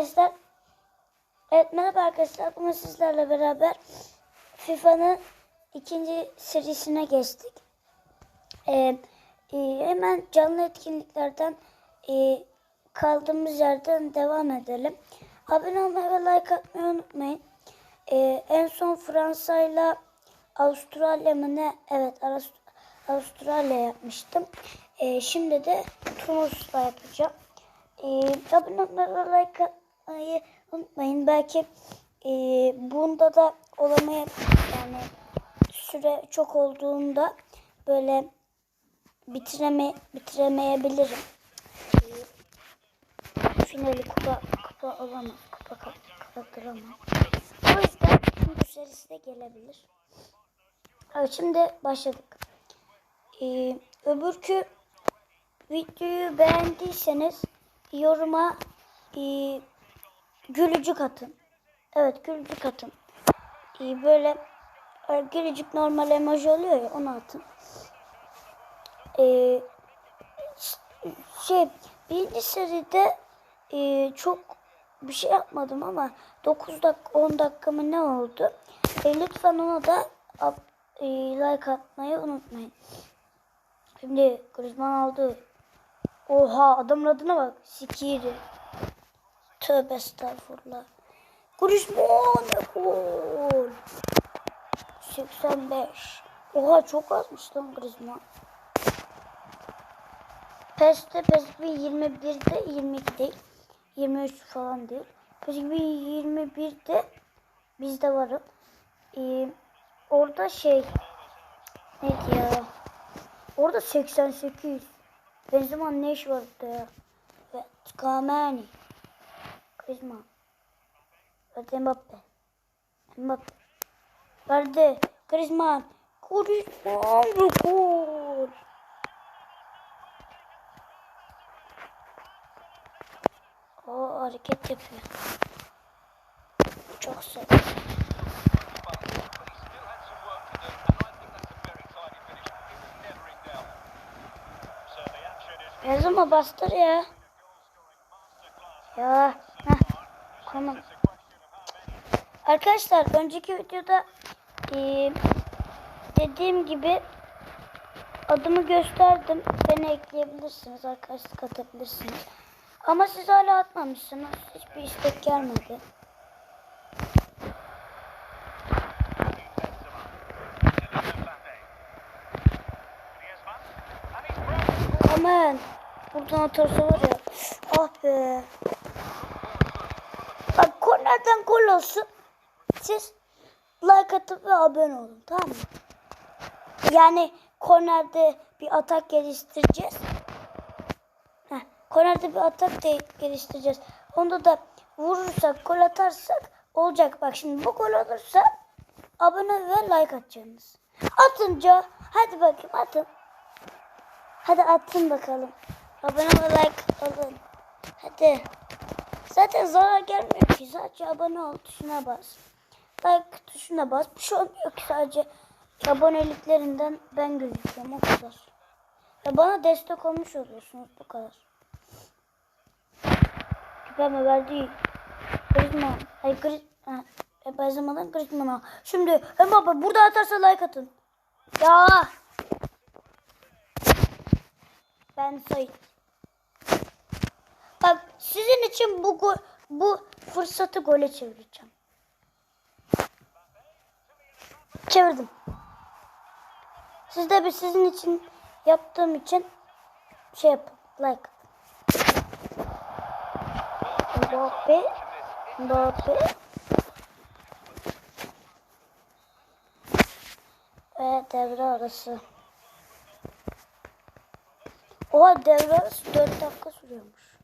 Arkadaşlar Evet merhaba arkadaşlar bugün sizlerle beraber FIFA'nın ikinci serisine geçtik. Ee, e, hemen canlı etkinliklerden e, kaldığımız yerden devam edelim. Abone olmayı ve like atmayı unutmayın. Ee, en son Fransa ile Avustralya mı ne? Evet Avust- Avustralya yapmıştım. Ee, şimdi de Tunus'la yapacağım. Ee, abone olmayı ve like atmayı unutmayın. Belki e, bunda da olamaya yani süre çok olduğunda böyle bitireme bitiremeyebilirim. Ee, finali kupa kupa olamam. Kupa kapattıramam. O yüzden bu serisi de gelebilir. Evet şimdi başladık. Ee, öbürkü videoyu beğendiyseniz yoruma e, gülücük atın. Evet gülücük atın. E, böyle e, gülücük normal emoji oluyor ya onu atın. E, şey birinci seride e, çok bir şey yapmadım ama 9 dakika 10 dakika mı ne oldu? E, lütfen ona da ab- e, like atmayı unutmayın. Şimdi Griezmann aldı. Oha adamın adına bak. Sikiri. Tövbe estağfurullah. Griezmann gol. 85. Oha çok azmış lan Griezmann. PES'te PES 21'de 22 değil. 23 falan değil. PES 21'de bizde varım. Ee, orada şey neydi ya? Orada 88. Benzema ne iş var orada ya? Ve Kamani. Griezmann. Verdi Mbappe. Mbappe. Verdi. Griezmann. Griezmann ve gol. O hareket yapıyor. Çok sevdim. Benzema bastır ya. Ya. Tamam. Arkadaşlar önceki videoda eee, dediğim gibi adımı gösterdim. Beni ekleyebilirsiniz. Arkadaşlık atabilirsiniz. Ama siz hala atmamışsınız. Hiçbir istek gelmedi. Aman. Buradan atarsa var ya. Ah be. Kornerden gol olsun. Siz like atıp ve abone olun. Tamam mı? Yani kornerde bir atak geliştireceğiz. Heh, kornerde bir atak de geliştireceğiz. Onda da vurursak, gol atarsak olacak. Bak şimdi bu gol olursa abone ve like atacaksınız. Atınca hadi bakayım atın. Hadi atın bakalım. Abone ve like alın. Hadi. Zaten zarar gelmiyor ki. Sadece abone ol tuşuna bas. Like tuşuna bas. Bir şey olmuyor ki sadece aboneliklerinden ben gözüküyorum o kadar. Ve bana destek olmuş oluyorsunuz bu kadar. Küpeme verdi. Griezmann. Ay Griezmann. E, Benzema'dan Griezmann'a. Şimdi Mbappe burada atarsa like atın. Ya. Ben Sait. Sizin için bu go- bu fırsatı gole çevireceğim. Çevirdim. Siz de bir sizin için yaptığım için şey yapın. Like. Mbappe. Mbappe. Ve devre arası. Oha devre arası 4 dakika sürüyormuş.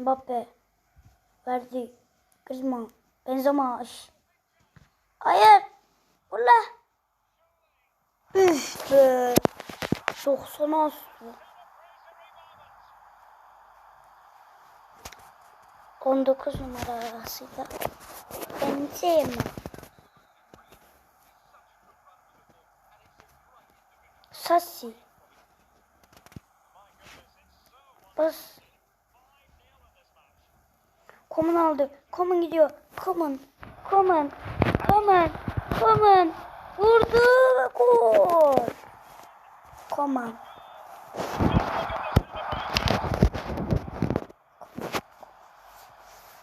Mbappe. Verdi. Griezmann. Benzema. Hayır. Ula. Üf be. 90 astı. 19 numara arasıyla. Benzema. Sassi. Bas. Komun aldı. Komun gidiyor. Komun. Komun. Komun. Komun. Vurdu gol. Koman.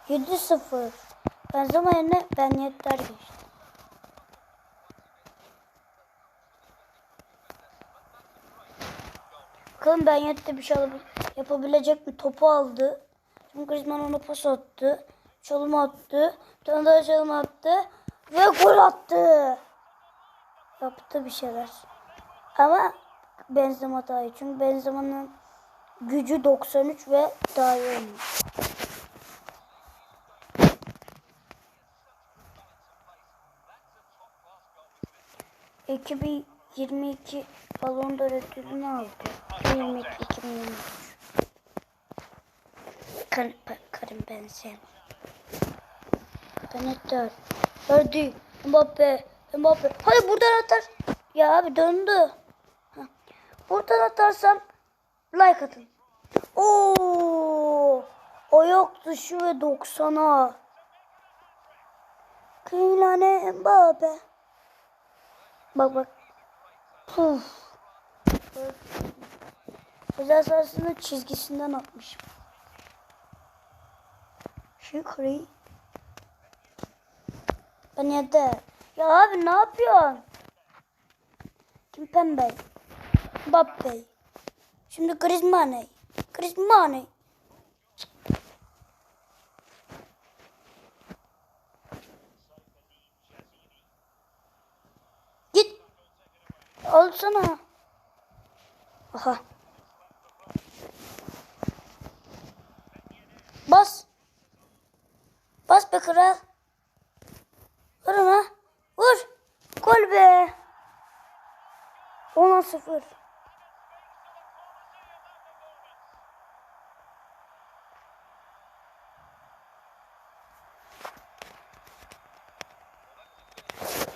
Yedi sıfır. Benzema yerine ben yeter geçti. Bakalım ben yette bir şey yapabilecek mi? Topu aldı. Griezmann ona pas attı. Çalım attı. Bir daha çalım attı. Ve gol attı. Yaptı bir şeyler. Ama Benzema daha iyi. Çünkü Benzema'nın gücü 93 ve daha iyi oynuyor. ...2022 Ballon d'Or ödülünü aldı. 2022 2023 Karim, Karim Benzema. Kanetler. Verdi. Mbappe. Mbappe. Hayır buradan atar. Ya abi döndü. Buradan atarsam like atın. Oo! Ayak dışı ve 90'a. Kylian Mbappe. Bak bak. Puf. Özel sahasının çizgisinden atmışım. Şükri. Ben yedi. Ya abi ne yapıyorsun? Kim pembe? Mbappe. Şimdi Griezmann. Griezmann. Git. Alsana. Aha. Bas. Bas be kral. Vur ona. Vur. Gol be. 10'a 0.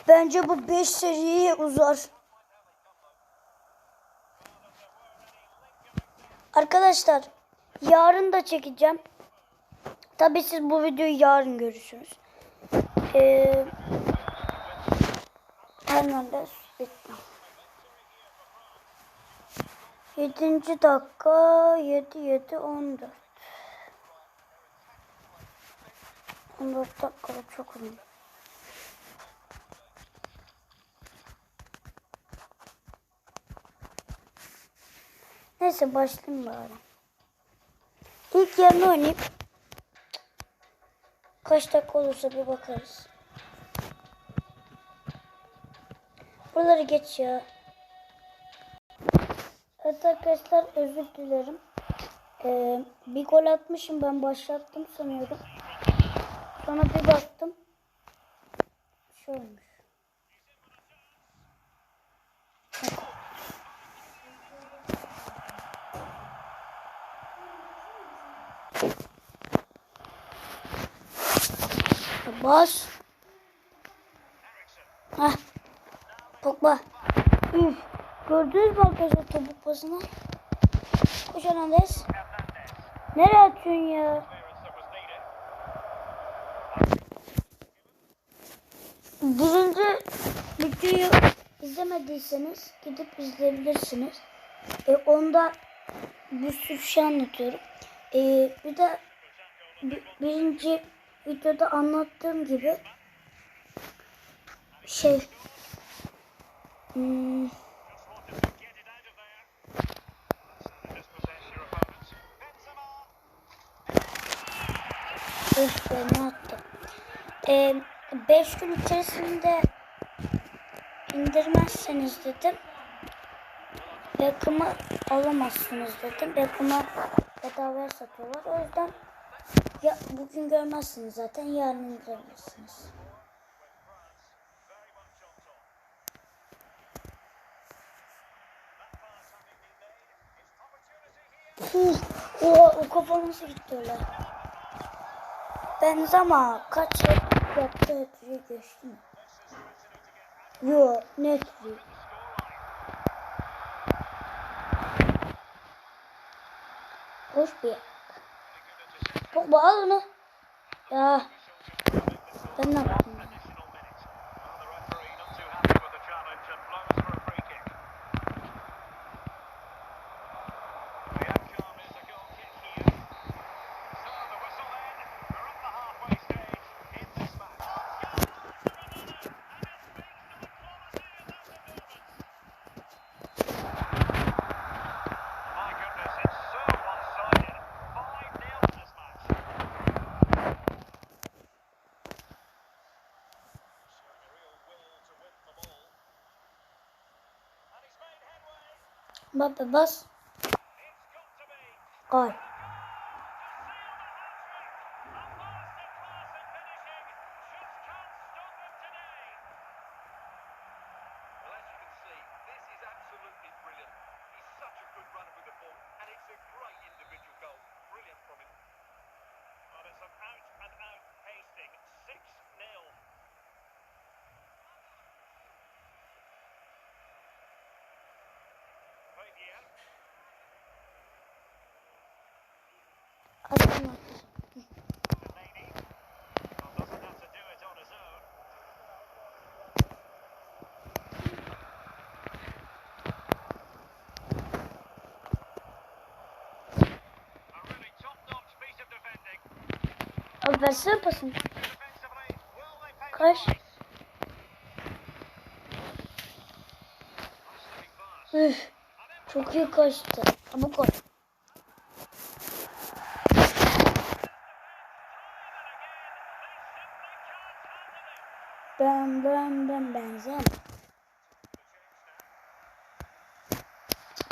Bence bu 5 seriye uzar. Arkadaşlar yarın da çekeceğim. Tabii siz bu videoyu yarın görürsünüz. Ee, Hernandez bitti. 7. dakika 7 7 14. 14 dakikada çok önemli. Neyse başlayayım bari. İlk yarını oynayıp kaç dakika olursa bir bakarız. Buraları geç ya. Evet arkadaşlar özür dilerim. Ee, bir gol atmışım ben başlattım sanıyorum. Sonra bir baktım. Şey olmuş. Bas. Heh. Pogba. Üf. Gördünüz mü arkadaşlar topuk pasını? Koş Hernandez. Nereye atıyorsun ya? Birinci videoyu izlemediyseniz gidip izleyebilirsiniz. E, onda bir sürü şey anlatıyorum. E, bir de bi- birinci videoda anlattığım gibi şey hmm, Öf be ne attım. Ee, beş gün içerisinde indirmezseniz dedim. Beckham'ı alamazsınız dedim. Beckham'ı bedavaya satıyorlar. O yüzden ya, bugün görmezsiniz zaten yarın indirebilirsiniz. Puh, oha, o kafa nasıl gitti öyle? Benzema kaç yap- yaptı hatırı geçti mi? Yo net değil. Koş bir. Pogba al onu. Ya. Ben ne yaptım? Mbappe bas. It's Abi versene pasını. Kaç? Üf. Çok iyi kaçtı. Ama gol. Ben ben ben benzem.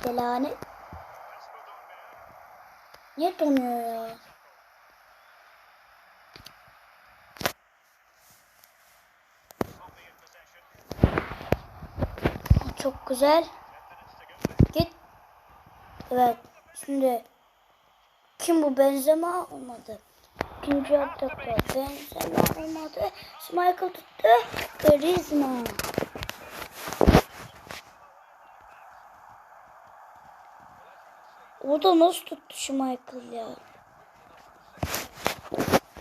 Delane. Niye donuyor ya? Çok güzel. Git. Evet. Şimdi kim bu Benzema olmadı. İkinci yaptık Benzema olmadı. Michael tuttu. Griezmann. O da nasıl tuttu şu Michael ya?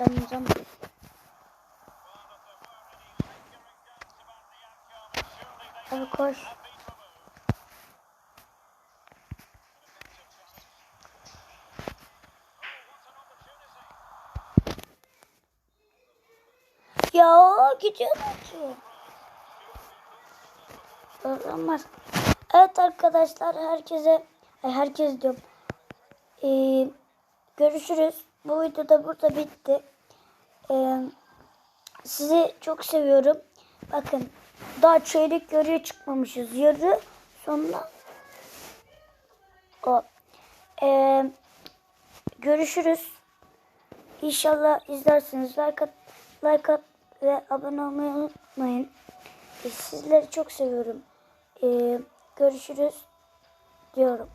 Benzema. Hadi koş. Ya gidiyor mu? Olmaz. Evet arkadaşlar herkese herkes diyorum. Ee, görüşürüz. Bu video da burada bitti. Ee, sizi çok seviyorum. Bakın daha çeyrek yarıya çıkmamışız. Yarı sonra o. Ee, görüşürüz. İnşallah izlersiniz. Like at, like at ve abone olmayı unutmayın. Ee, Sizleri çok seviyorum. Ee, görüşürüz diyorum.